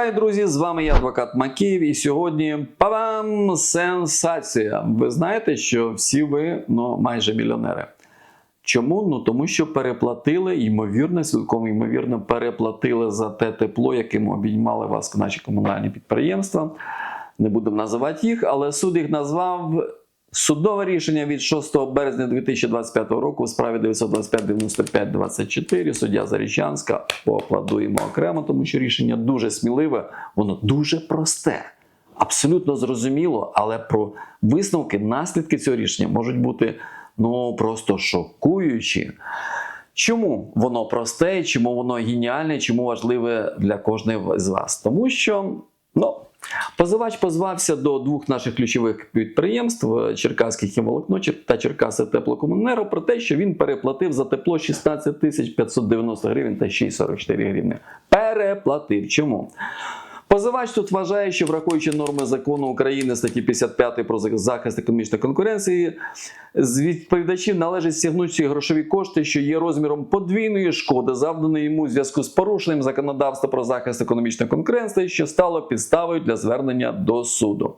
Вітаю, друзі! З вами я, адвокат Макіїв, і сьогодні павам сенсація. Ви знаєте, що всі ви ну, майже мільйонери. Чому? Ну тому що переплатили, ймовірно, цілком ймовірно, переплатили за те тепло, яким обіймали вас наші комунальні підприємства. Не будемо називати їх, але суд їх назвав. Судове рішення від 6 березня 2025 року у справі 925-95-24 суддя Зарічанська поаплодуємо окремо, тому що рішення дуже сміливе, воно дуже просте, абсолютно зрозуміло, але про висновки, наслідки цього рішення можуть бути ну просто шокуючі. Чому воно просте, чому воно геніальне, чому важливе для кожного з вас? Тому що ну. Позивач позвався до двох наших ключових підприємств Черкаське хімволокно та Черкаси Теплокомунеро про те, що він переплатив за тепло 16 тисяч 590 гривень та 6,44 гривні. Переплатив. Чому? Позивач тут вважає, що враховуючи норми закону України статті 55 про захист економічної конкуренції, з відповідачів належить стягнути ці грошові кошти, що є розміром подвійної шкоди, завданої йому у зв'язку з порушенням законодавства про захист економічної конкуренції, що стало підставою для звернення до суду.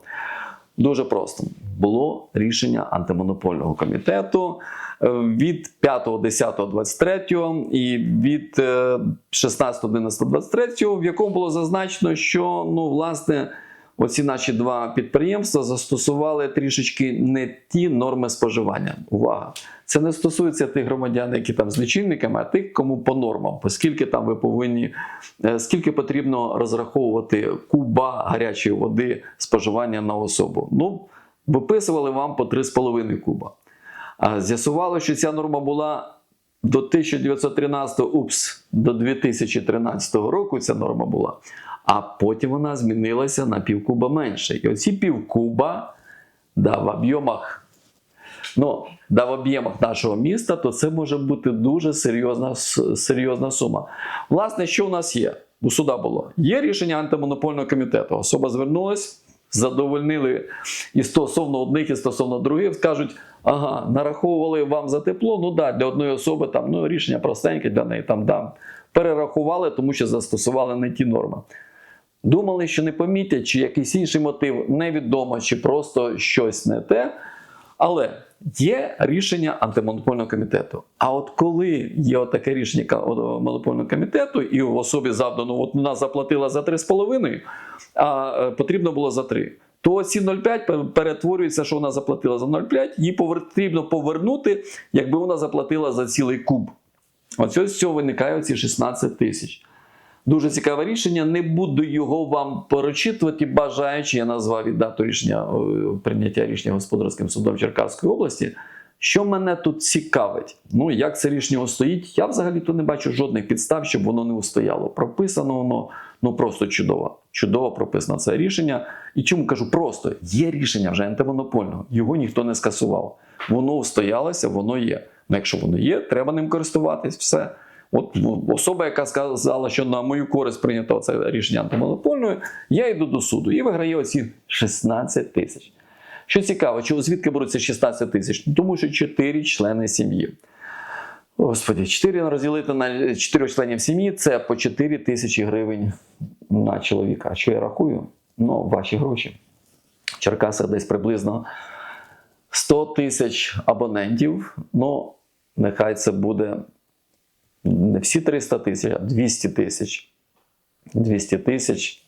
Дуже просто. Було рішення антимонопольного комітету е, від 5.10.23 і від е, 16.11.23, в якому було зазначено, що ну, власне, оці наші два підприємства застосували трішечки не ті норми споживання. Увага! Це не стосується тих громадян, які там з лічильниками, а тих, кому по нормам, оскільки там ви повинні, е, скільки потрібно розраховувати куба гарячої води споживання на особу. Ну, виписували вам по 3,5 куба. З'ясувало, що ця норма була до 1913 упс, до 2013 року ця норма була. А потім вона змінилася на півкуба менше. І оці півкуба да, в об'ємах ну, да, в об'ємах нашого міста, то це може бути дуже серйозна, серйозна сума. Власне, що у нас є? У суда було. Є рішення антимонопольного комітету. Особа звернулась, задовольнили і стосовно одних, і стосовно других, скажуть, ага, нараховували вам за тепло. Ну да, для одної особи там ну, рішення простеньке, для неї там да. Перерахували, тому що застосували не ті норми. Думали, що не помітять, чи якийсь інший мотив невідомо, чи просто щось не те. Але є рішення антимонопольного комітету. А от коли є таке рішення монопольного комітету, і в особі завдано, от вона заплатила за 3,5, а е, потрібно було за 3, то ці 0,5 перетворюється, що вона заплатила за 0,5, їй потрібно повернути, якби вона заплатила за цілий куб. Оце з цього виникає ці 16 тисяч. Дуже цікаве рішення. Не буду його вам перечитувати, бажаючи, я назвав і дату рішення е, прийняття рішення господарським судом Черкаської області. Що мене тут цікавить? Ну, як це рішення устоїть? Я взагалі-то не бачу жодних підстав, щоб воно не устояло. Прописано воно ну просто чудово. Чудово прописано це рішення. І чому кажу просто є рішення вже антимонопольного, його ніхто не скасував. Воно устоялося, воно є. Ну, якщо воно є, треба ним користуватись. Все. От особа, яка сказала, що на мою користь прийнято це рішення антимонопольної, я йду до суду і виграю оці 16 тисяч. Що цікаво, чого звідки беруться 16 тисяч? Ну, Тому що 4 члени сім'ї. Господи, 4 розділити на 4 членів сім'ї це по 4 тисячі гривень на чоловіка. Що я рахую? Ну, ваші гроші. В Черкасах десь приблизно 100 тисяч абонентів. Ну, нехай це буде не всі 300 тисяч, а 200 тисяч. 200 тисяч,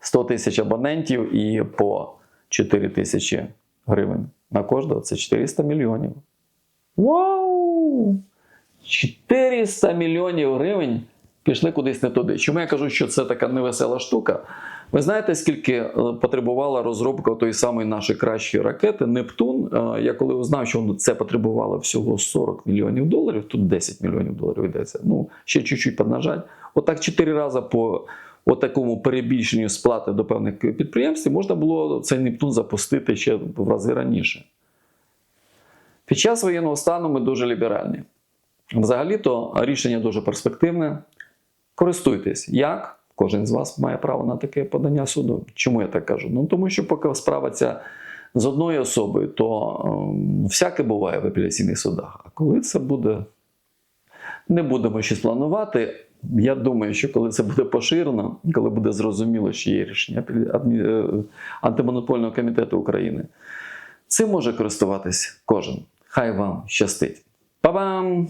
100 тисяч абонентів і по 4 тисячі гривень на кожного це 400 мільйонів. Вау! 400 мільйонів гривень пішли кудись не туди. Чому я кажу, що це така невесела штука? Ви знаєте, скільки е, потребувала розробка тої самої нашої кращої ракети Нептун? Е, Я коли узнав, що це потребувало всього 40 мільйонів доларів, тут 10 мільйонів доларів йдеться. Ну, ще чуть-чуть поднажать. Отак 4 рази по такому перебільшенню сплати до певних підприємств можна було цей Нептун запустити ще в рази раніше. Під час воєнного стану ми дуже ліберальні. Взагалі-то рішення дуже перспективне. Користуйтесь. Як? Кожен з вас має право на таке подання суду. Чому я так кажу? Ну тому що поки справа ця з одною особою, то ем, всяке буває в апеляційних судах. А коли це буде, не будемо щось планувати. Я думаю, що коли це буде поширено, коли буде зрозуміло, що є рішення е, антимонопольного комітету України, цим може користуватись кожен. Хай вам щастить. Па-бам!